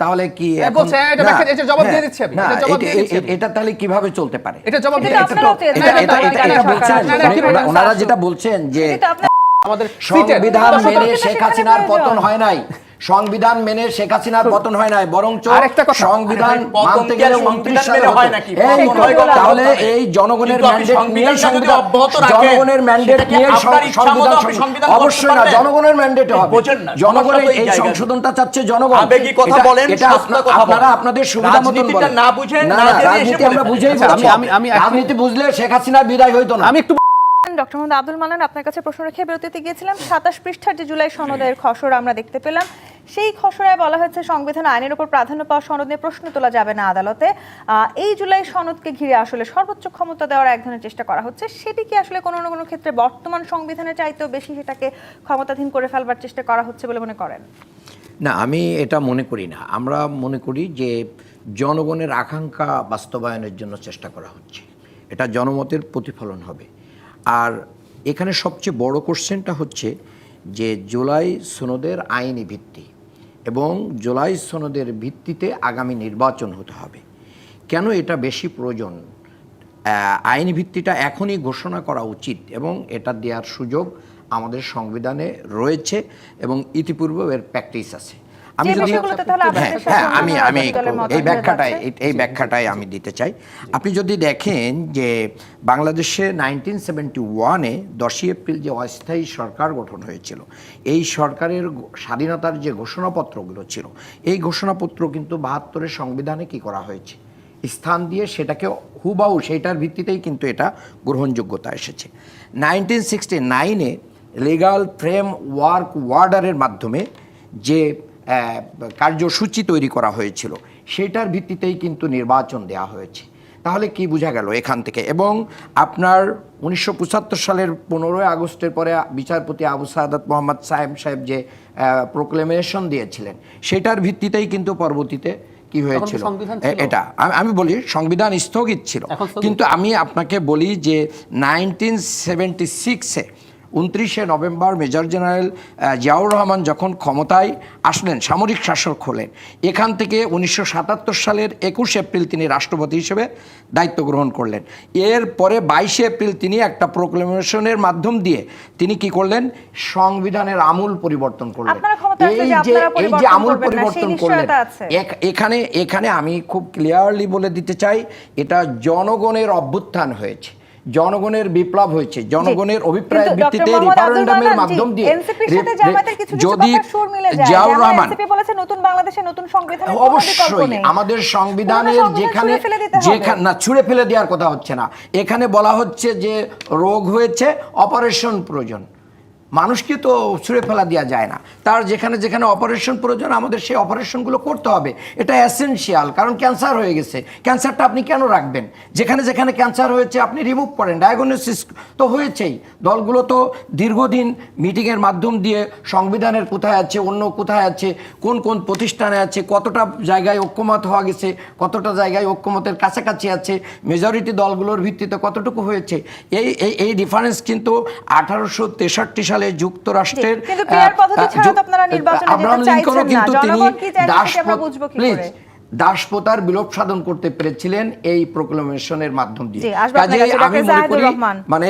তাহলে কি হ্যাঁ, এটা হ্যাঁ, তাহলে কীভাবে চলতে পারে? ওনারা- ওনারা যেটা বলছেন যে আমাদের সংবিধান মেনে শেখ হাসিনার পতন হয় নাই। সংবিধান মেনে শেখ হাসিনার পতন হয় নাই বরং আরেকটা কথা। সংবিধান মানতে গেলে 29 সালে হয় নাকি? হয় তাহলে এই জনগণের ম্যান্ডেট নিয়ে সংবিধান অব্যাহত জনগণের ম্যান্ডেট নিয়ে সংবিধান অবশ্যই না জনগণের ম্যান্ডেটে হবে। জনগণের এই এই সংশোধনটা চাচ্ছে জনগণ। আবেগী কথা বলেন, এটা। আপনারা আপনাদের সুবিধা মতন বলেন। না বুঝেন, না রাজনীতি আমরা। বুঝেই আচ্ছা, আমি- আমি- রাজনীতি বুঝলে শেখ হাসিনা বিদায় হইতো না। আমি একটু ডক্টর মোহাম্মদ আব্দুল মান্নান আপনার কাছে প্রশ্ন রেখে বিরতিতে গিয়েছিলাম। সাতাশ পৃষ্ঠার যে জুলাই সনদের খসড়া আমরা দেখতে পেলাম সেই খসড়ায় বলা হয়েছে সংবিধান আইনের উপর প্রাধান্য পাওয়া সনদ নিয়ে প্রশ্ন তোলা যাবে না আদালতে। এই জুলাই সনদকে ঘিরে আসলে সর্বোচ্চ ক্ষমতা দেওয়ার এক ধরনের চেষ্টা করা হচ্ছে। সেটি কি আসলে কোনো না কোনো ক্ষেত্রে বর্তমান সংবিধানের চাইতেও বেশি সেটাকে ক্ষমতাধীন করে ফেলবার চেষ্টা করা হচ্ছে বলে মনে করেন? না, আমি এটা মনে করি না। আমরা মনে করি যে জনগণের আকাঙ্ক্ষা বাস্তবায়নের জন্য চেষ্টা করা হচ্ছে। এটা জনমতের প্রতিফলন হবে। আর এখানে সবচেয়ে বড় কোশ্চেনটা হচ্ছে যে জুলাই সনদের আইনি ভিত্তি এবং জুলাই সনদের ভিত্তিতে আগামী নির্বাচন হতে হবে। কেন এটা বেশি প্রয়োজন? আইন ভিত্তিটা এখনই ঘোষণা করা উচিত এবং এটা দেওয়ার সুযোগ আমাদের সংবিধানে রয়েছে এবং ইতিপূর্বে এর প্র্যাকটিস আছে। আমি যদি হ্যাঁ হ্যাঁ আমি আমি এই ব্যাখ্যাটাই এই- ব্যাখ্যাটাই আমি দিতে চাই। আপনি যদি দেখেন যে বাংলাদেশে নাইনটিন সেভেন্টি ওয়ানে দশই এপ্রিল যে অস্থায়ী সরকার গঠন হয়েছিল এই সরকারের স্বাধীনতার যে ঘোষণাপত্রগুলো ছিল এই ঘোষণাপত্র কিন্তু বাহাত্তরের সংবিধানে কি করা হয়েছে? স্থান দিয়ে সেটাকে হুবাহু সেইটার ভিত্তিতেই কিন্তু এটা গ্রহণযোগ্যতা এসেছে। নাইনটিন সিক্সটি নাইনে লিগাল ফ্রেম ওয়ার্ক ওয়ার্ডারের মাধ্যমে যে কার্যসূচি তৈরি করা হয়েছিল। সেটার ভিত্তিতেই কিন্তু নির্বাচন দেওয়া হয়েছে। তাহলে কি বোঝা গেল এখান থেকে? এবং আপনার উনিশশো পঁচাত্তর সালের পনেরোই আগস্টের পরে বিচারপতি আবু সাদাত মোহাম্মদ সাহেব সাহেব যে প্রোক্লেমেশন দিয়েছিলেন সেটার ভিত্তিতেই কিন্তু পরবর্তীতে কি হয়েছিল? এটা। আমি- আমি বলি সংবিধান স্থগিত ছিল। কিন্তু আমি আপনাকে বলি যে নাইনটিন সেভেন্টি সিক্সে উনত্রিশে November major general Ziaur Rahman যখন ক্ষমতায় আসলেন সামরিক শাসক হলেন এখান থেকে উনিশশো সাতাত্তর সালের একুশ এপ্রিল তিনি রাষ্ট্রপতি হিসেবে দায়িত্ব গ্রহণ করলেন। এর পরে বাইশে এপ্রিল তিনি একটা প্রোক্লেমেশনের মাধ্যম দিয়ে তিনি কি করলেন? সংবিধানের আমূল পরিবর্তন করলেন। এই যে এই যে আমূল পরিবর্তন করলেন। এখানে এখানে আমি খুব ক্লিয়ারলি বলে দিতে চাই এটা জনগণের অভ্যুত্থান হয়েছে। জনগণের বিপ্লব হয়েছে। জনগণের অভিপ্রায়ের ভিত্তিতে রিফারেন্ডামের মাধ্যম দিয়ে যদি। জিয়াউর রহমান অবশ্যই আমাদের সংবিধানের যেখানে যেখানে না ছুঁড়ে ফেলে দেওয়ার কথা হচ্ছে না। এখানে বলা হচ্ছে যে রোগ হয়েছে অপারেশন প্রয়োজন। মানুষকে তো ছুঁড়ে ফেলা দেওয়া যায় না। তার যেখানে যেখানে অপারেশন প্রয়োজন, আমাদের সেই অপারেশনগুলো করতে হবে। এটা এসেনশিয়াল কারণ ক্যান্সার হয়ে গেছে। ক্যান্সারটা আপনি কেন রাখবেন? যেখানে যেখানে ক্যান্সার হয়েছে, আপনি রিমুভ করেন। ডায়াগনোসিস তো হয়েছেই। দলগুলো তো দীর্ঘদিন মিটিংয়ের মাধ্যম দিয়ে সংবিধানের কোথায় আছে, অন্য কোথায় আছে, কোন কোন প্রতিষ্ঠানে আছে, কতটা জায়গায় ঐক্যমত হওয়া গেছে, কতটা জায়গায় ঐক্যমতের কাছাকাছি আছে মেজরিটি দলগুলোর ভিত্তিতে কতটুকু হয়েছে। এই এই এই ডিফারেন্স কিন্তু আঠারোশো তেষট্টি সালে যুক্তরাষ্ট্রের কিন্তু ক্লিয়ার আহ, পদ্ধতি আহ, ছাড়া তো যুক- আপনারা নির্বাচনে আব্রাহাম লিঙ্কনও কিন্তু তিনি প্লিজ করে? দাসপ্রথার বিলোপ সাধন করতে পেরেছিলেন এই প্রোক্লেমেশনের মাধ্যম দিয়ে। জি, আসব আপনার কাজেই কাছে, আমি মনে করি মানে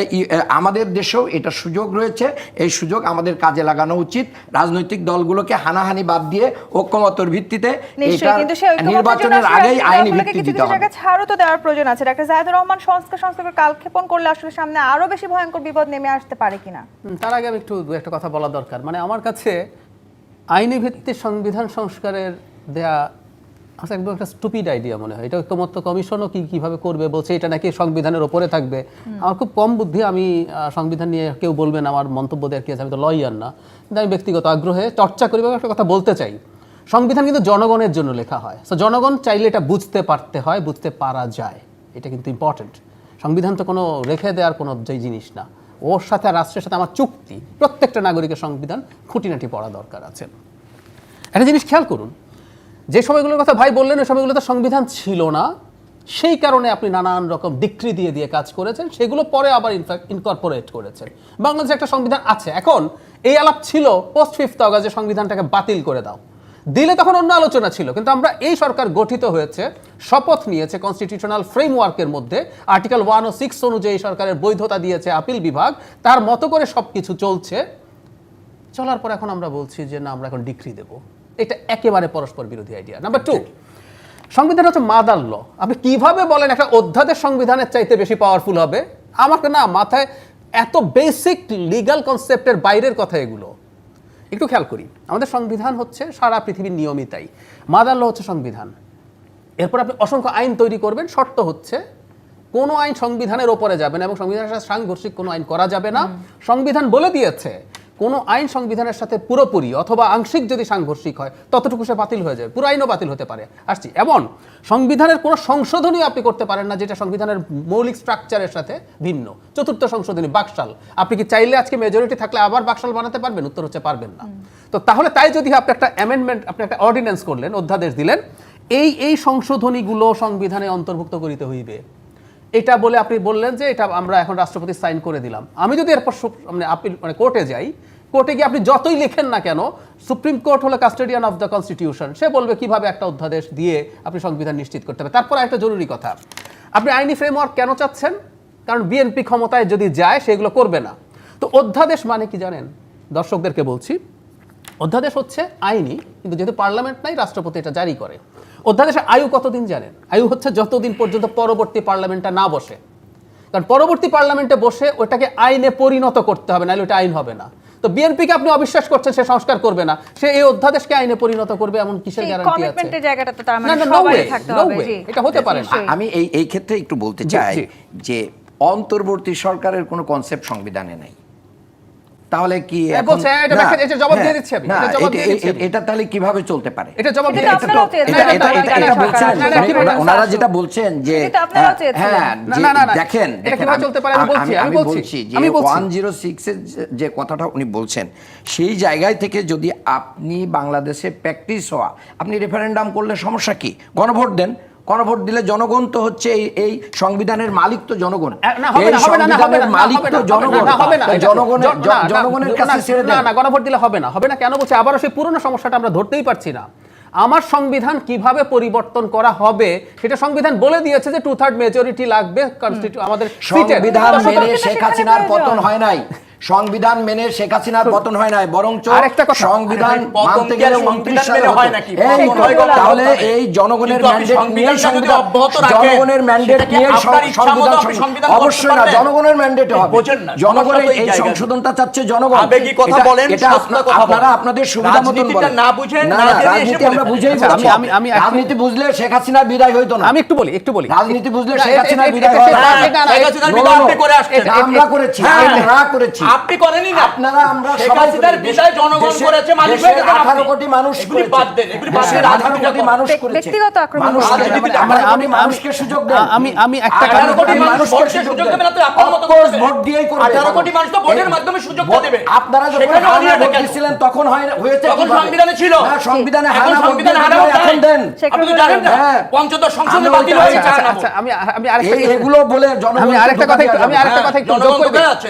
আমাদের দেশেও এটা সুযোগ রয়েছে। এই সুযোগ আমাদের কাজে লাগানো উচিত। রাজনৈতিক দলগুলোকে হানাহানি বাদ দিয়ে ঐক্যমতর ভিত্তিতে জন্য নির্বাচনের আগেই আইনি ভিত্তি দিতে হবে। ছাড়ও তো দেওয়ার প্রয়োজন আছে। ডাক্তার জাহিদুর রহমান সংস্কার সংস্কার কালক্ষেপণ করলে আসলে সামনে আরও বেশি ভয়ঙ্কর বিপদ নেমে আসতে পারে কিনা? তার আগে আমি একটু দু একটা কথা বলা দরকার। মানে আমার কাছে আইনি ভিত্তিক সংবিধান সংস্কারের দেয়া আচ্ছা একদম একটা স্টুপিড আইডিয়া মনে হয়। এটা ঐক্যমত্য কমিশনও কি কীভাবে করবে বলছে এটা নাকি সংবিধানের ওপরে থাকবে। আমার খুব কম বুদ্ধি আমি সংবিধান নিয়ে কেউ বলবেন আমার মন্তব্য দেওয়ার কি আছে আমি তো লয়ার না। কিন্তু আমি ব্যক্তিগত আগ্রহে চর্চা করি একটা কথা বলতে চাই। সংবিধান কিন্তু জনগণের জন্য লেখা হয়। সো জনগণ চাইলে এটা বুঝতে পারতে হয় বুঝতে পারা যায়। এটা কিন্তু ইম্পর্টেন্ট সংবিধান তো কোনো রেখে দেওয়ার কোনো যে জিনিস না। ওর সাথে আর রাষ্ট্রের সাথে আমার চুক্তি। প্রত্যেকটা নাগরিকের সংবিধান খুঁটিনাটি পড়া দরকার আছে। একটা জিনিস খেয়াল করুন যে সময়গুলোর কথা ভাই বললেন, ওই সময়গুলোতে সংবিধান ছিল না। সেই কারণে আপনি নানান রকম ডিক্রি দিয়ে দিয়ে কাজ করেছেন। সেগুলো পরে আবার ইনফ্যাক্ট ইনকর্পোরেট করেছেন। বাংলাদেশে একটা সংবিধান আছে। এখন এই আলাপ ছিল পোস্ট ফিফথ অগাস্ট সংবিধানটাকে বাতিল করে দাও। দিলে তখন অন্য আলোচনা ছিল, কিন্তু আমরা এই সরকার গঠিত হয়েছে, শপথ নিয়েছে কনস্টিটিউশনাল ফ্রেমওয়ার্কের মধ্যে। আর্টিকেল ওয়ান ও সিক্স অনুযায়ী সরকারের বৈধতা দিয়েছে আপিল বিভাগ। তার মতো করে সবকিছু চলছে। চলার পর এখন আমরা বলছি যে, না, আমরা এখন ডিক্রি দেব। এটা একেবারে পরস্পর বিরোধী আইডিয়া নাম্বার টু সংবিধান হচ্ছে মাদার ল। আপনি কীভাবে বলেন একটা অধ্যাদেশ সংবিধানের চাইতে বেশি পাওয়ারফুল হবে? আমাকে না মাথায় এত বেসিক লিগ্যাল কনসেপ্টের বাইরের কথা এগুলো। একটু খেয়াল করি। আমাদের সংবিধান হচ্ছে সারা পৃথিবীর নিয়মই তাই মাদার ল হচ্ছে সংবিধান। এরপর আপনি অসংখ্য আইন তৈরি করবেন। শর্ত হচ্ছে কোনো আইন সংবিধানের ওপরে যাবে না এবং সংবিধানের সাথে সাংঘর্ষিক কোনো আইন করা যাবে না। সংবিধান বলে দিয়েছে কোনো আইন সংবিধানের সাথে পুরোপুরি অথবা আংশিক যদি সাংঘর্ষিক হয় ততটুকু সে বাতিল হয়ে যাবে পুরো আইনও বাতিল হতে পারে। আসছি এমন সংবিধানের কোনো সংশোধনী আপনি করতে পারেন না যেটা সংবিধানের মৌলিক স্ট্রাকচারের সাথে ভিন্ন। চতুর্থ সংশোধনী বাকশাল। আপনি কি চাইলে আজকে মেজরিটি থাকলে আবার বাকশাল বানাতে পারবেন? উত্তর হচ্ছে পারবেন না। তো তাহলে তাই যদি আপনি একটা অ্যামেন্ডমেন্ট আপনি একটা অর্ডিন্যান্স করলেন অধ্যাদেশ দিলেন এই এই সংশোধনীগুলো সংবিধানে অন্তর্ভুক্ত করিতে হইবে। এটা বলে আপনি বললেন যে এটা আমরা এখন রাষ্ট্রপতি সাইন করে দিলাম। আমি যদি এরপর মানে আপিল মানে কোর্টে যাই, কোর্টে গিয়ে আপনি যতই লেখেন না কেন, সুপ্রিম কোর্ট হলো কাস্টোডিয়ান অফ দ্য কনস্টিটিউশন। সে বলবে কীভাবে একটা অধ্যাদেশ দিয়ে আপনি সংবিধান নিশ্চিত করতে হবে। তারপর একটা জরুরি কথা, আপনি আইনি ফ্রেমওয়ার্ক কেন চাচ্ছেন? কারণ বিএনপি ক্ষমতায় যদি যায় সেগুলো করবে না। তো অধ্যাদেশ মানে কি জানেন? দর্শকদেরকে বলছি, অধ্যাদেশ হচ্ছে আইনি, কিন্তু যেহেতু পার্লামেন্ট নাই, রাষ্ট্রপতি এটা জারি করে। অধ্যাদেশের আয়ু কতদিন জানেন আয়ু হচ্ছে যতদিন পর্যন্ত পরবর্তী পার্লামেন্টটা না বসে। কারণ পরবর্তী পার্লামেন্টে বসে ওটাকে আইনে পরিণত করতে হবে নাহলে ওটা আইন হবে না। তো বিএনপিকে আপনি অবিশ্বাস করছেন সে সংস্কার করবে না। সে এই অধ্যাদেশকে আইনে পরিণত করবে এমন কিসের গ্যারান্টি আছে? কমিটমেন্টের জায়গাটা তো তার মানে না, way, থাকতে হবে জি। এটা হতে পারে না। আমি এই এই ক্ষেত্রে একটু বলতে চাই যে অন্তর্বর্তী সরকারের কোনো কনসেপ্ট সংবিধানে নাই। তাহলে কি এটা না, ব্যাখ্যা- এটা জবাব দিয়ে দিচ্ছি আমি, জবাব দিয়ে দিচ্ছি এটা তাহলে কীভাবে চলতে পারে এটা জবাব ওনারা যেটা বলছেন যে হ্যাঁ। হ্যাঁ দেখেন এটা কীভাবে চলতে পারে আমি বলছি, আমি আমি বলছি, বলছি যে আমি বলছি। ওয়ান জিরো সিক্সের যে কথাটা উনি বলছেন সেই জায়গায় থেকে যদি আপনি বাংলাদেশে প্র্যাকটিস হওয়া আপনি রেফারেন্ডাম করলে সমস্যা কি গণভোট দেন গণভোট দিলে জনগণ তো হচ্ছে এই এই সংবিধানের মালিক তো জনগণ। মালিক তো জনগণ। জনগণের জনগণের কাছে ছেড়ে না না গণভোট দিলে হবে না হবে না কেন বলছে? আবারও সেই পুরনো সমস্যাটা আমরা ধরতেই পারছি না। আমার সংবিধান কীভাবে পরিবর্তন করা হবে সেটা সংবিধান বলে দিয়েছে যে টু থার্ড মেজরিটি লাগবে আমাদের সংবিধান মেনে শেখ হাসিনার পতন হয় নাই। সংবিধান মেনে শেখ হাসিনার পতন হয় নাই বরঞ্চ সংবিধান মানতে গেলে উনত্রিশ সালে হয় নাকি? হয় তাহলে এই জনগণের ম্যান্ডেট নিয়ে সংবিধান জনগণের ম্যান্ডেট নিয়ে সংবিধান অবশ্যই না জনগণের ম্যান্ডেটে হবে। বোঝেন না, জনগণের এই সংশোধনটা চাচ্ছে জনগণ। আবেগী কথা বলেন, এটা আপনারা আপনাদের সুবিধা মতন বলেন। না বুঝেন, না রাজনীতি আমরা বুঝেই আমি- আমি- আমি রাজনীতি বুঝলে শেখ হাসিনার বিদায় হইতো না। আমি একটু বলি একটু বলি। রাজনীতি বুঝলে শেখ হাসিনার বিদায় হয় না। শেখ হাসিনার বিদায় আপনি করে আসছেন। আমরা করেছি হ্যাঁ। আমরা করেছি। আপনি করেনই না আপনারা আমরা সবাই। বিদায় জনগণ করেছে, হয়ে দেশের 18 কোটি মানুষ করেছে। বাদ দেন, এগুলি বাদ দেন, 18 কোটি মানুষ করেছে। ব্যক্তিগত আক্রমণ মানুষ আমরা- আমি- মানুষকে সুযোগ দেন আমি আমি একটা আঠারো কথা- কোটি মানুষ সুযোগ সুযোগ দেন। দেবে না তো আপনার মতো ভোট দিয়েই করবে। আঠারো কোটি মানুষ তো ভোটের মাধ্যমে সুযোগটা দেবে। আপনারা যখন ভোট দিয়েছিলেন তখন হয় হয়েছে তখন সংবিধানে ছিল। না, সংবিধানে এখন হানা ভোট হানা এখন দেন আপনি তো জানেন না হ্যাঁ। পঞ্চদশ সংসদে আমি বাতিল ওইটা- হয়ে আচ্ছা, চার আচ্ছা, আমি আমি আরেকটা এগুলো বলে জনগণ আমি আরেকটা কথা একটু- আমি আরেকটা কথা একটু যোগ।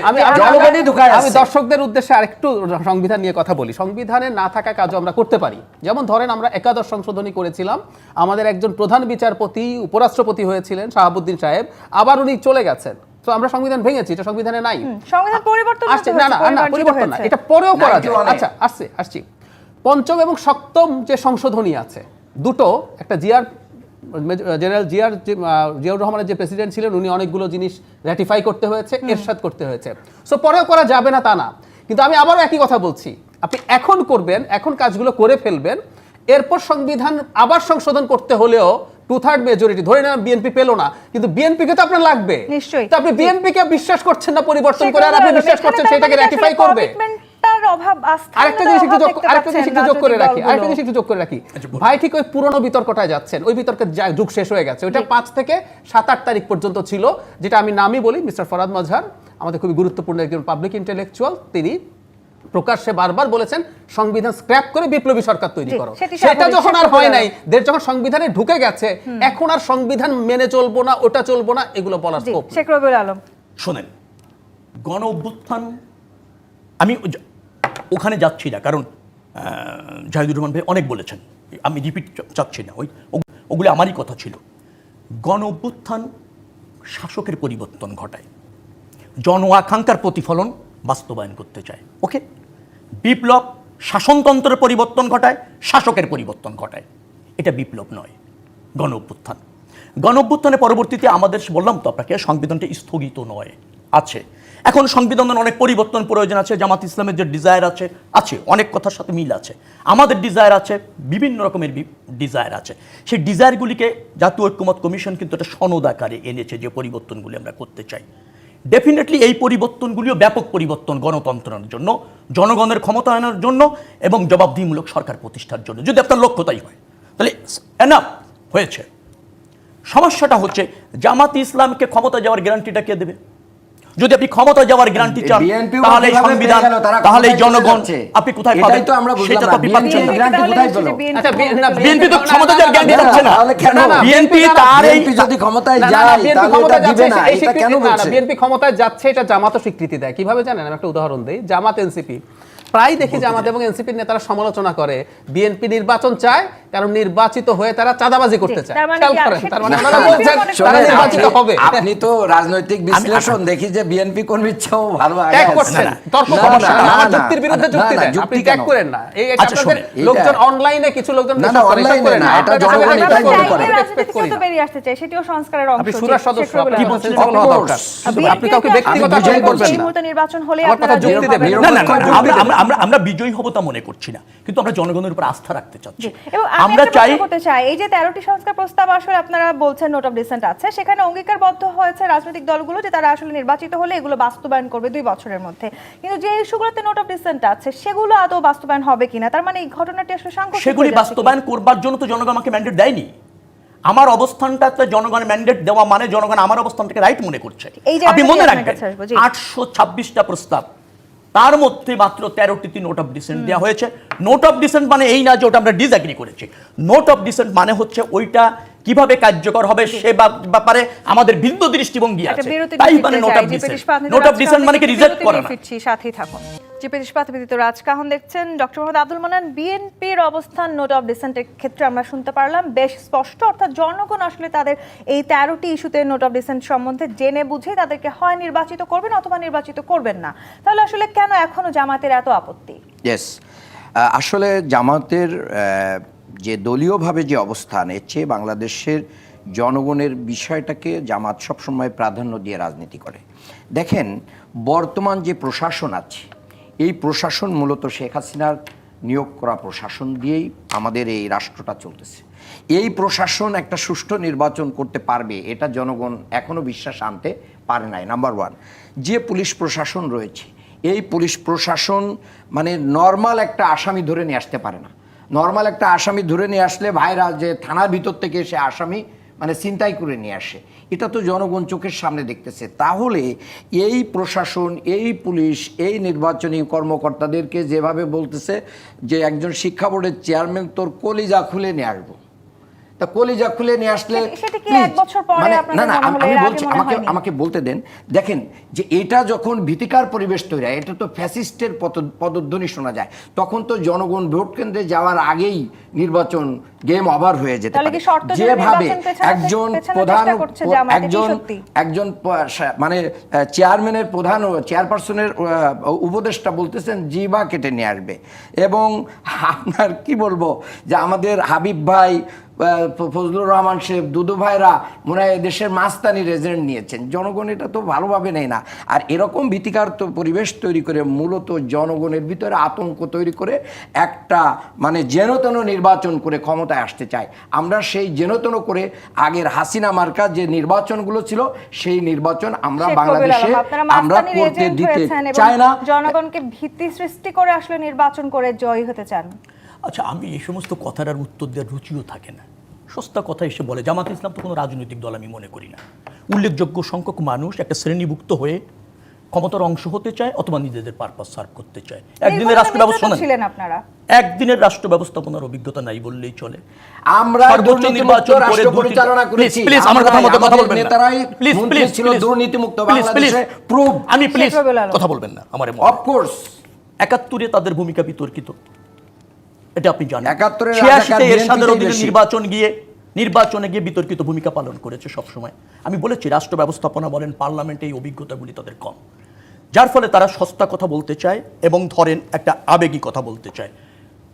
আমি আমি- জনগণই ঢুকে আমি দর্শকদের উদ্দেশ্যে আরেকটু সংবিধান নিয়ে কথা বলি। সংবিধানে না থাকা কাজও আমরা করতে পারি। যেমন ধরেন আমরা একাদশ সংশোধনী করেছিলাম। আমাদের একজন প্রধান বিচারপতি উপরাষ্ট্রপতি হয়েছিলেন শাহাবুদ্দিন সাহেব। আবার উনি চলে গেছেন। তো আমরা সংবিধান ভেঙেছি এটা সংবিধানে নাই। সংবিধান পরিবর্তন আসছে না না না পরিবর্তন না এটা পরেও করা যায়। আচ্ছা আসছে আসছি। পঞ্চম এবং সপ্তম যে সংশোধনী আছে দুটো একটা জিয়ার জেনারেল জিয়ার জিয়াউর রহমানের যে প্রেসিডেন্ট ছিলেন উনি অনেকগুলো জিনিস র্যাটিফাই করতে হয়েছে এরশাদ করতে হয়েছে। সো পরেও করা যাবে না তা না। কিন্তু আমি আবারও একই কথা বলছি। আপনি এখন করবেন এখন কাজগুলো করে ফেলবেন এরপর সংবিধান আবার সংশোধন করতে হলেও টু থার্ড মেজরিটি ধরে নেন বিএনপি পেল না কিন্তু বিএনপিকে তো আপনার লাগবে। নিশ্চয়ই। তো আপনি বিএনপিকে বিশ্বাস করছেন না পরিবর্তন করে আর আপনি বিশ্বাস করছেন সেটাকে র্যাটিফাই করবে? অভাব, আরেকটা জিনিস একটু যোগ আরেকটা জিনিস একটু যোগ করে রাখি আরেকটা জিনিস একটু যোগ করে রাখি। ভাই ঠিক ওই পুরনো বিতর্কটায় যাচ্ছেন ওই বিতর্কের যুগ শেষ হয়ে গেছে ওইটা পাঁচ থেকে সাত আট তারিখ পর্যন্ত ছিল যেটা আমি নামই বলি মিস্টার ফরাদ মজহার আমাদের খুবই গুরুত্বপূর্ণ একজন পাবলিক ইন্টেলেকচুয়াল তিনি প্রকাশ্যে বারবার বলেছেন সংবিধান স্ক্র্যাপ করে বিপ্লবী সরকার তৈরি করো। সেটা যখন আর হয় নাই দের যখন সংবিধানে ঢুকে গেছে এখন আর সংবিধান মেনে চলবো না ওটা চলবো না এগুলো বলার স্কোপ শেখ রবিউল আলম। শোনেন গণ অভ্যুত্থান আমি ওখানে যাচ্ছি না। কারণ জাহিদুর রহমান ভাই অনেক বলেছেন, আমি রিপিট চাচ্ছি না। ওই ওগুলি আমারই কথা ছিল। গণ অভ্যুত্থান শাসকের পরিবর্তন ঘটায়। জন আকাঙ্ক্ষার প্রতিফলন বাস্তবায়ন করতে চায়। ওকে? বিপ্লব শাসনতন্ত্রের পরিবর্তন ঘটায়, শাসকের পরিবর্তন ঘটায়। এটা বিপ্লব নয় গণ অভ্যুত্থান গণ অভ্যুত্থানের পরবর্তীতে আমাদের, বললাম তো আপনাকে, সংবিধানটা স্থগিত নয়, আছে। এখন সংবিধানের অনেক পরিবর্তন প্রয়োজন আছে, জামাত ইসলামের যে ডিজায়ার আছে আছে, অনেক কথার সাথে মিল আছে। আমাদের ডিজায়ার আছে, বিভিন্ন রকমের ডিজায়ার আছে। সেই ডিজায়ারগুলিকে জাতীয় ঐক্যমত কমিশন কিন্তু একটা সনদ আকারে এনেছে যে পরিবর্তনগুলি আমরা করতে চাই। ডেফিনেটলি এই পরিবর্তনগুলিও ব্যাপক পরিবর্তন গণতন্ত্রের জন্য, জনগণের ক্ষমতায়নের জন্য এবং জবাবদিহিমূলক সরকার প্রতিষ্ঠার জন্য। যদি আপনার লক্ষ্য তাই হয়, তাহলে এনাফ হয়েছে। সমস্যাটা হচ্ছে, জামাত ইসলামকে ক্ষমতা যাওয়ার গ্যারান্টিটা কে দেবে? যদি আপনি ক্ষমতা যাওয়ার গ্যারান্টি চান তাহলে সংবিধান তাহলে জনগণ আপনি কোথায় পাবেন তো আমরা সেটা তো আপনি পাচ্ছেন না গ্যারান্টি কোথায় পেল? আচ্ছা, বিএনপি তো ক্ষমতা যাওয়ার গ্যারান্টি পাচ্ছে না তাহলে কেন? বিএনপি তার এই যদি ক্ষমতায় যায় তাহলে ক্ষমতায় এটা দিবে যাচ্ছে, না এটা কেন বলছে বিএনপি ক্ষমতায় যাচ্ছে এটা জামাতও স্বীকৃতি দেয় কীভাবে জানেন আমি একটা উদাহরণ দিই জামাত এনসিপি প্রায় দেখি জামাত এবং এনসিপির নেতারা সমালোচনা করে বিএনপি নির্বাচন চায় কারণ নির্বাচিত হয়ে তারা চাঁদাবাজি করতে চায়। তার মানে খেয়াল কি আর করেন, সেটা- তার না, ওনারা না, বলছেন তারা নির্বাচিত হবে। আপনি তো রাজনৈতিক বিশ্লেষণ দেখি যে বিএনপি কর্মীর চেয়েও ভালো আগে করছেন না, না। তর্ক না, করছেন না, আমার যুক্তির বিরুদ্ধে যুক্তি দেন। আপনি ত্যাগ করেন না। এই আপনাদের লোকজন অনলাইনে কিছু লোকজন না, বিশ্বাস না, করে, এসব online-এ করেন না, না। এটা জনগণ এটাই মনে করে। expect রাজনীতি করি থেকে তো বেরিয়ে আসতে চাই সেটিও সংস্কারের অংশ আপনি সুরার সদস্য রবিউল বলছেন? Of সেগুলো হওয়া course. দরকার আপনি কাউকে ব্যক্তিগত আসলে করবেন না। মুহূর্তে নির্বাচন হলে আপনারা যুক্তি দেবেন। না না না, আমরা আমরা আমরা আমরা বিজয়ী হব তা মনে করছি না। কিন্তু আমরা জনগণের উপর আস্থা রাখতে চাচ্ছি এবং আমরা চাই করতে চাই। এই যে তেরোটি সংস্কার প্রস্তাব আসলে আপনারা বলছেন নোট অফ ডিসেন্ট আছে। সেখানে অঙ্গীকারবদ্ধ হয়েছে রাজনৈতিক দলগুলো যে তারা আসলে নির্বাচিত হলে এগুলো বাস্তবায়ন করবে দুই বছরের মধ্যে। কিন্তু যে ইস্যুগুলোতে নোট অফ ডিসেন্ট আছে সেগুলো আদৌ বাস্তবায়ন হবে কিনা তার মানে এই ঘটনাটি আসলে সাংঘর্ষিক সেগুলি? বাস্তবায়ন করবার জন্য তো জনগণ আমাকে ম্যান্ডেট দেয়নি। আমার অবস্থানটাতে জনগণ ম্যান্ডেট দেওয়া মানে জনগণ আমার অবস্থানটাকে রাইট মনে করছে। আপনি মনে রাখবেন। আটশো ছাব্বিশটা প্রস্তাব তার মধ্যে মাত্র তেরোটিতে নোট অফ ডিসেন্ট দেওয়া হয়েছে। নোট অফ ডিসেন্ট মানে এই না যে ওটা আমরা ডিসঅ্যাগ্রি করেছি। নোট অফ ডিসেন্ট মানে হচ্ছে ওইটা কীভাবে কার্যকর হবে সে বা- ব্যাপারে আমাদের ভিন্ন দৃষ্টিভঙ্গি আছে। তাই মানে note of dissent. Note of dissent মানে কি রিজেক্ট করে না সাথেই থাকুন। বিদিত দেখছেন ডক্টর মোহাম্মদ আব্দুল মান্নান বিএনপির অবস্থান নোট অফ ডিসেন্টের ক্ষেত্রে আমরা শুনতে পারলাম বেশ স্পষ্ট অর্থাৎ জনগণ আসলে তাদের এই তেরোটি ইস্যুতে নোট অফ ডিসেন্ট সম্বন্ধে জেনে বুঝে তাদেরকে হয় নির্বাচিত করবেন অথবা নির্বাচিত করবেন না। তাহলে আসলে কেন এখনও জামাতের এত আপত্তি? আসলে জামাতের আহ, যে দলীয়ভাবে যে অবস্থান, এর চেয়ে বাংলাদেশের জনগণের বিষয়টাকে জামাত সবসময় প্রাধান্য দিয়ে রাজনীতি করে। দেখেন, বর্তমান যে প্রশাসন আছে, এই প্রশাসন মূলত শেখ হাসিনার নিয়োগ করা প্রশাসন দিয়েই আমাদের এই রাষ্ট্রটা চলতেছে। এই প্রশাসন একটা সুষ্ঠু নির্বাচন করতে পারবে, এটা জনগণ এখনও বিশ্বাস আনতে পারে নাই, নাম্বার ওয়ান। যে পুলিশ প্রশাসন রয়েছে, এই পুলিশ প্রশাসন মানে নর্মাল একটা আসামি ধরে নিয়ে আসতে পারে না। নর্মাল একটা আসামি ধরে নিয়ে আসলে ভাইরা যে থানার ভিতর থেকে এসে আসামি মানে চিন্তাই করে নিয়ে আসে। এটা তো জনগণ চোখের সামনে দেখতেছে। তাহলে এই প্রশাসন, এই পুলিশ, এই নির্বাচনী কর্মকর্তাদেরকে যেভাবে বলতেছে যে একজন শিক্ষা বোর্ডের চেয়ারম্যান তোর কলিজা খুলে নিয়ে আসব। তা কলিজা খুলে নিয়ে আসলে মানে না না আমি বলছি আমাকে আমাকে বলতে দেন। দেখেন যে এটা যখন ভীতিকার পরিবেশ তৈরি হয় এটা তো ফ্যাসিস্টের পদ- পদধ্বনি শোনা যায়। তখন তো জনগণ ভোট কেন্দ্রে যাওয়ার আগেই নির্বাচন গেম ওভার হয়ে যেতে পারে। যেভাবে একজন প্রধান একজন একজন মানে চেয়ারম্যানের প্রধান চেয়ারপারসনের উপদেষ্টা বলতেছেন জিবা কেটে নিয়ে আসবে। এবং আপনার কি বলব যে আমাদের হাবিব ভাই ফজলুর রহমান শেখ দুদু ভাইরা মনে হয় দেশের মাস্তানি রেজিডেন্ট নিয়েছেন। জনগণ এটা তো ভালোভাবে নেয় না। আর এরকম ভীতিকার তো পরিবেশ তৈরি করে মূলত জনগণের ভিতরে আতঙ্ক তৈরি করে একটা মানে যেনতেন নির্বাচন করে ক্ষমতায় আসতে চায়। আমরা সেই যেনতেন করে আগের হাসিনা মার্কা যে নির্বাচনগুলো ছিল সেই নির্বাচন আমরা বাংলাদেশে আমরা করতে দিতে চাই না। জনগণকে ভীতি সৃষ্টি করে আসলে নির্বাচন করে জয়ী হতে চান। আচ্ছা আমি এই সমস্ত কথার আর উত্তর দেওয়ার রুচিও থাকে না। সস্তা কথা এসে বলে জামাত ইসলাম তো কোনো রাজনৈতিক দল আমি মনে করি না। উল্লেখযোগ্য সংখ্যক মানুষ একটা শ্রেণীভুক্ত হয়ে ক্ষমতার অংশ হতে চায় অথবা নিজেদের পারপাস সার্ভ করতে চায়। একদিনের রাষ্ট্র ব্যবস্থা নির্বাচনে ছিলেন আপনারা? একদিনের রাষ্ট্র ব্যবস্থাপনার অভিজ্ঞতা নাই বললেই চলে। আমরা সর্বোচ্চ নির্বাচন করে পরিচালনা করেছি। please, আমার কথা মতো কথা বলবেন না। নেতারাই মন্ত্রী please, ছিল. দুর্নীতিমুক্ত Please, please. বাংলাদেশে। প্রুভ আমি প্লিজ কথা বলবেন না আমার অফকোর্স একাত্তরে তাদের ভূমিকা বিতর্কিত। এটা আপনি জানেন। একাত্তরের ছিয়াশিতে এরশাদের অধীনে নির্বাচন গিয়ে নির্বাচনে গিয়ে বিতর্কিত ভূমিকা পালন করেছে সবসময়। আমি বলেছি রাষ্ট্র ব্যবস্থাপনা বলেন পার্লামেন্টে এই অভিজ্ঞতাগুলি তাদের কম। যার ফলে তারা সস্তা কথা বলতে চায় এবং ধরেন একটা আবেগী কথা বলতে চায়।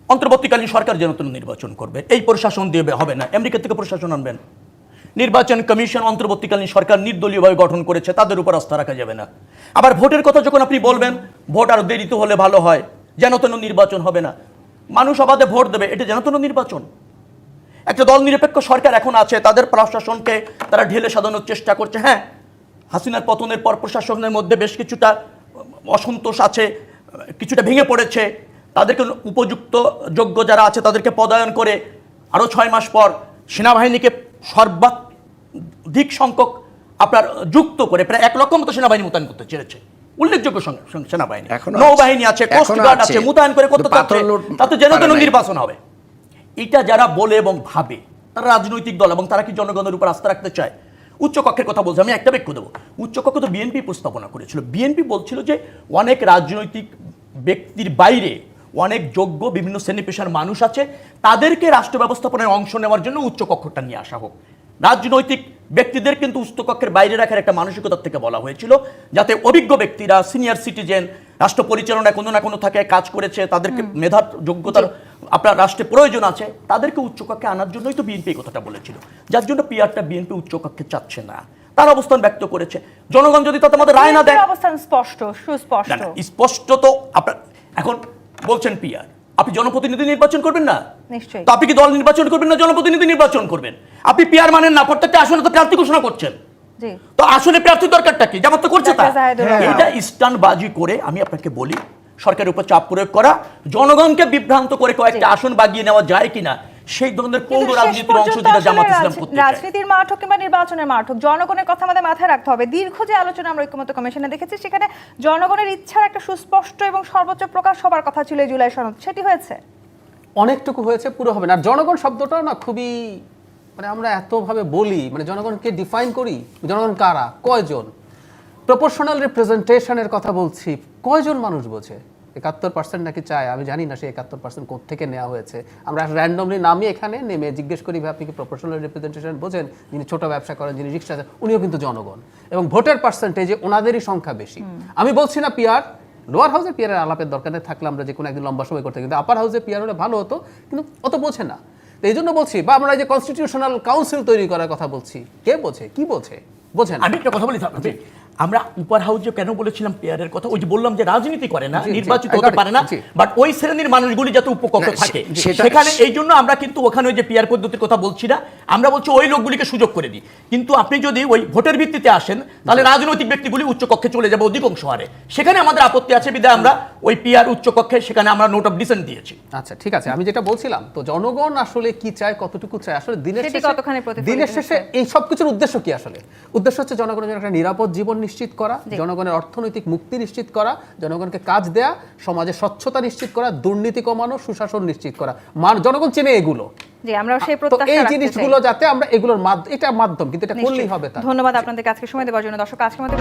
অন্তর্বর্তীকালীন সরকার যেন তেন নির্বাচন করবে এই প্রশাসন দিয়ে হবে না। আমেরিকা থেকে প্রশাসন আনবেন। নির্বাচন কমিশন অন্তর্বর্তীকালীন সরকার নির্দলীয়ভাবে গঠন করেছে তাদের উপর আস্থা রাখা যাবে না। আবার ভোটের কথা যখন আপনি বলবেন ভোট আরও দেরিতে হলে ভালো হয় যেন তেন নির্বাচন হবে না। মানুষ অবাধে ভোট দেবে, এটা যেন তেন নির্বাচন। একটা দল নিরপেক্ষ সরকার এখন আছে, তাদের প্রশাসনকে তারা ঢেলে সাজানোর চেষ্টা করছে। হ্যাঁ হাসিনার পতনের পর প্রশাসনের মধ্যে বেশ কিছুটা অসন্তোষ আছে, কিছুটা ভেঙে পড়েছে। তাদেরকে উপযুক্ত যোগ্য যারা আছে, তাদেরকে পদায়ন করে আরও ছয় মাস পর সেনাবাহিনীকে সর্বাধিক সংখ্যক আপনার যুক্ত করে, প্রায় এক লক্ষ মতো সেনাবাহিনী মোতায়েন করতে চেয়েছে। উল্লেখযোগ্য সেনাবাহিনী। নৌবাহিনী আছে আছে। কোস্ট গার্ড আছে। মোতায়েন করে করতে চাচ্ছে তাতে যেন তেন নির্বাচন হবে। এটা যারা বলে এবং ভাবে তারা রাজনৈতিক দল এবং তারা কি জনগণের উপর আস্থা রাখতে চায়? উচ্চ কক্ষের কথা বলছে আমি একটা বাক্য দেবো। উচ্চ কক্ষ তো বিএনপি প্রস্তাবনা করেছিল। বিএনপি বলছিল যে অনেক রাজনৈতিক ব্যক্তির বাইরে অনেক যোগ্য বিভিন্ন শ্রেণি পেশার মানুষ আছে তাদেরকে রাষ্ট্র ব্যবস্থাপনায় অংশ নেওয়ার জন্য উচ্চ কক্ষটা নিয়ে আসা হোক। রাজনৈতিক ব্যক্তিদের কিন্তু উচ্চ কক্ষের বাইরে রাখার একটা মানসিকতার থেকে বলা হয়েছিল যাতে অভিজ্ঞ ব্যক্তিরা সিনিয়র সিটিজেন রাষ্ট্র পরিচালনায় কোনো না কোনো থাকে কাজ করেছে তাদেরকে মেধার যোগ্যতার আপনার রাষ্ট্রে প্রয়োজন আছে তাদেরকে উচ্চকক্ষে আনার জন্যই তো বিএনপি কথাটা বলেছিল। যার জন্য পিআরটা বিএনপি উচ্চকক্ষে চাচ্ছে না। তার অবস্থান ব্যক্ত করেছে। জনগণ যদি তাতে আমাদের রায় না দেয় অবস্থান স্পষ্ট সুস্পষ্ট। স্পষ্ট তো আপনার এখন বলছেন পিআর আপনি জনপ্রতিনিধি নির্বাচন করবেন না? নিশ্চয়ই। তো আপনি কি দল নির্বাচন করবেন না জনপ্রতিনিধি নির্বাচন করবেন? আপনি পিয়ার মানেন না প্রত্যেকটা আসনে তো প্রার্থী ঘোষণা করছেন। তো আসলে প্রার্থী দরকারটা কি? যেমন তো করছে তা। এটা জাহেদুর বাজি করে আমি আপনাকে বলি সরকারের উপর চাপ প্রয়োগ করা জনগণকে বিভ্রান্ত করে কয়েকটা আসন বাগিয়ে নেওয়া যায় কিনা সেই ধরনের পৌর রাজনীতির অংশ যেটা জামাত ইসলাম করতে চায়। রাজনীতির মাঠ হোক কিংবা নির্বাচনের মাঠ হোক জনগণের কথা আমাদের মাথায় রাখতে হবে। দীর্ঘ যে আলোচনা আমরা ঐক্যমত কমিশনে দেখেছি সেখানে জনগণের ইচ্ছার একটা সুস্পষ্ট এবং সর্বোচ্চ প্রকাশ হবার কথা ছিল জুলাই সনদ। সেটি হয়েছে? অনেকটুকু হয়েছে পুরো হবে না। আর জনগণ শব্দটাও না খুবই মানে আমরা এতভাবে বলি মানে জনগণকে ডিফাইন করি। জনগণ কারা? কয়জন? প্রপোর্শনাল রিপ্রেজেন্টেশনের কথা বলছি। কয়জন মানুষ বোঝে? একাত্তর পার্সেন্ট নাকি চায়? আমি জানি না সেই একাত্তর পার্সেন্ট থেকে নেওয়া হয়েছে। আমরা র্যান্ডমলি নামি এখানে নেমে জিজ্ঞেস করি ভাই আপনি কি প্রপোর্শনাল রিপ্রেজেন্টেশন বোঝেন? যিনি ছোট ব্যবসা করেন যিনি রিক্সা চালান, উনিও কিন্তু জনগণ। এবং ভোটের পার্সেন্টেজে ওনাদেরই সংখ্যা বেশি। আমি বলছি না পিয়ার লোয়ার হাউসে পিয়ারের আলাপের দরকার নেই থাকলে আমরা যে কোনো একদিন লম্বা সময় করতে কিন্তু আপার হাউসে পিয়ার হলে ভালো হতো কিন্তু অত বোঝে না। তো এই জন্য বলছি বা আমরা যে কনস্টিটিউশনাল কাউন্সিল তৈরি করার কথা বলছি কে বোঝে? কি বোঝে? বোঝে না। আমি একটা কথা বলি। আমরা উপর হাউসে কেন বলেছিলাম পেয়ারের কথা ওই যে বললাম যে রাজনীতি করে না নির্বাচিত হতে পারে না বাট ওই শ্রেণির মানুষগুলি যাতে উপকক্ষ থাকে। সেখানে এই জন্য আমরা কিন্তু ওখানে ওই যে পিয়ার পদ্ধতির কথা বলছি না আমরা বলছি ওই লোকগুলিকে সুযোগ করে দিই। কিন্তু আপনি যদি ওই ভোটের ভিত্তিতে আসেন তাহলে রাজনৈতিক ব্যক্তিগুলি উচ্চকক্ষে চলে যাবে অধিকাংশ হারে। সেখানে আমাদের আপত্তি আছে বিধায় আমরা ওই পিয়ার উচ্চকক্ষে সেখানে আমরা নোট অফ ডিসেন্ট দিয়েছি। আচ্ছা ঠিক আছে। আমি যেটা বলছিলাম তো জনগণ আসলে কি চায় কতটুকু চায়? আসলে দিনের শেষে দিনের শেষে এই সব কিছুর উদ্দেশ্য কি আসলে? উদ্দেশ্য হচ্ছে জনগণের একটা নিরাপদ জীবন নিশ্চিত করা জনগণের অর্থনৈতিক মুক্তি নিশ্চিত করা জনগণকে কাজ দেয়া সমাজে স্বচ্ছতা নিশ্চিত করা দুর্নীতি কমানো সুশাসন নিশ্চিত করা। মান জনগণ চেনে এগুলো। আমরা সেই তো প্রত্যাশা এই জিনিসগুলো যাতে আমরা এগুলোর মাধ্যম এটা মাধ্যম কিন্তু এটা করলেই হবে ধন্যবাদ আপনাদের আজকে সময় দেওয়ার জন্য। দর্শক আজকে আমাদের